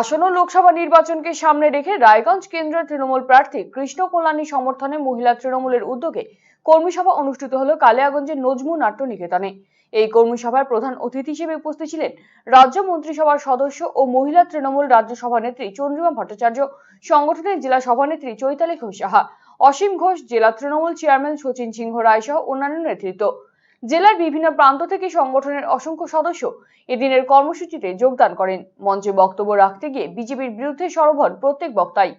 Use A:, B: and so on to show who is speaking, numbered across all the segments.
A: আসন্ন লোকসভা নির্বাচনকে সামনে রেখে রায়গঞ্জ কেন্দ্রের তৃণমূল প্রার্থী কৃষ্ণ কল্যাণী সমর্থনে মহিলা তৃণমূলের উদ্যোগে কর্মীসভা অনুষ্ঠিত হল কালিয়াগঞ্জের নজমু নাট্য নিকেতনে। এই কর্মী সভায় প্রধান অতিথি হিসেবে উপস্থিত ছিলেন রাজ্য মন্ত্রিসভার সদস্য ও মহিলা তৃণমূল রাজ্য সভানেত্রী চন্দ্রিমা ভট্টাচার্য, সংগঠনের জেলা সভানেত্রী চৈতালি ঘোষ সাহা, অসীম ঘোষ, জেলা তৃণমূল চেয়ারম্যান সচিন সিংহ রায় সহ অন্যান্য নেতৃত্ব। জেলার বিভিন্ন প্রান্ত থেকে সংগঠনের অসংখ্য সদস্য এদিনের কর্মসূচিতে যোগদান করেন। মঞ্চে বক্তব্য রাখতে গিয়ে বিজেপির বিরুদ্ধে সরব হন প্রত্যেক বক্তাই।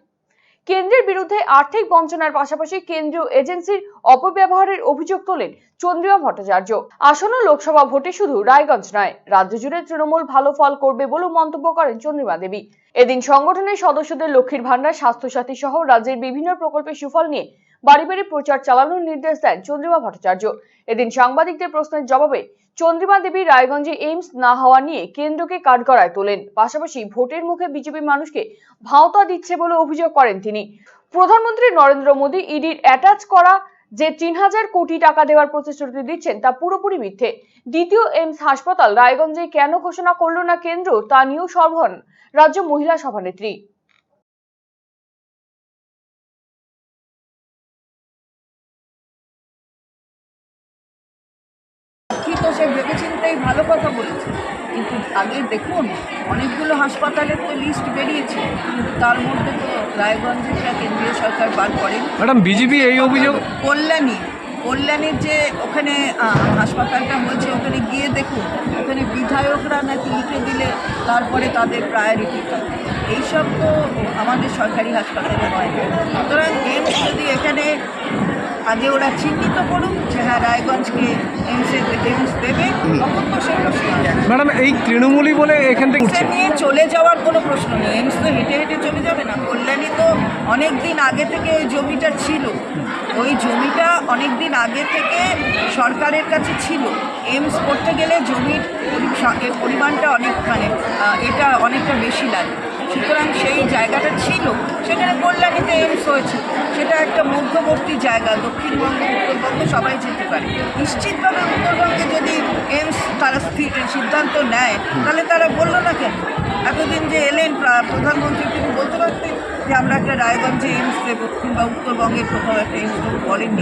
A: কেন্দ্রের বিরুদ্ধে আর্থিক বঞ্চনার পাশাপাশি কেন্দ্রীয় এজেন্সির অপব্যবহারের অভিযোগ তোলেন চন্দ্রিমা ভট্টাচার্য। আসন্ন লোকসভা ভোটে শুধু রায়গঞ্জ নয়, রাজ্য জুড়ে তৃণমূল ভালো ফল করবে বলেও মন্তব্য করেন চন্দ্রিমা দেবী। এদিন সংগঠনের সদস্যদের লক্ষ্মীর ভান্ডার স্বাস্থ্যসাথী সহ রাজ্যের বিভিন্ন প্রকল্পের সুফল নিয়ে বাড়ি বাড়ি প্রচার চালানোর নির্দেশ দেন চন্দ্রিমা ভট্টাচার্য। এদিন সাংবাদিকদের প্রশ্নের জবাবে চন্দ্রিমা দেবী রায়গঞ্জে এইমস না হওয়া নিয়ে কেন্দ্রকে কাঠগড়ায় তোলেন। পাশাপাশি ভোটের মুখে বিজেপি মানুষকে ভাওতা দিচ্ছে বলে অভিযোগ করেন তিনি। প্রধানমন্ত্রী নরেন্দ্র মোদী ইডির অ্যাটাচ করা যে তিন হাজার কোটি টাকা দেওয়ার প্রতিশ্রুতি দিচ্ছেন তা পুরোপুরি মিথ্যে। দ্বিতীয় এইমস হাসপাতাল রায়গঞ্জে কেন ঘোষণা করল না কেন্দ্র তা নিয়েও সরবন রাজ্য মহিলা সভানেত্রী।
B: সে ভেবেচিন্তেই ভালো কথা বলেছে। কিন্তু আগে দেখুন অনেকগুলো হাসপাতালের তো লিস্ট বেরিয়েছে। কিন্তু তার মধ্যে তো রায়গঞ্জেরটা কেন্দ্রীয় সরকার বার করেনি।
C: ম্যাডাম বিজেপি এই অভিযোগ
B: কল্যাণী কল্যাণীর যে ওখানে হাসপাতালটা হয়েছে ওখানে গিয়ে দেখুন ওখানে বিধায়করা নাকি লিখে দিলে তারপরে তাদের প্রায়োরিটি এইসব তো আমাদের সরকারি হাসপাতালে হয় সুতরাং এমস যদি এখানে আগে ওরা চিহ্নিত করুক যে হ্যাঁ রায়গঞ্জকে এমসে এমস দেবে তখন তো সে প্রশ্ন।
C: ম্যাডাম এই তৃণমূলই বলে এখান থেকে
B: নিয়ে চলে যাওয়ার কোনো প্রশ্ন নেই। এমস তো হেঁটে হেঁটে চলে যাবে না। কল্যাণী তো অনেক দিন আগে থেকে ওই জমিটা ছিল। ওই জমিটা অনেক দিন আগে থেকে সরকারের কাছে ছিল। এমস করতে গেলে জমির পরি- পরিমাণটা অনেক মানে এটা অনেকটা বেশি লাগে। সুতরাং সেই জায়গাটা ছিল সেখানে কল্যাণীতে এমস হয়েছে সেটা একটা মধ্যবর্তী জায়গা, দক্ষিণবঙ্গ, উত্তরবঙ্গ, সবাই যেতে পারে। নিশ্চিতভাবে উত্তরবঙ্গে যদি এমস তারা সিদ্ধান্ত নেয়, তাহলে তারা বলল না কেন? এতদিন যে এলেন প্রা- প্রধানমন্ত্রী, তিনি বলতে পারতেন যে আমরা একটা রায়গঞ্জে এমস দেবো, কিংবা উত্তরবঙ্গে কোথাও একটা এমস বলেননি।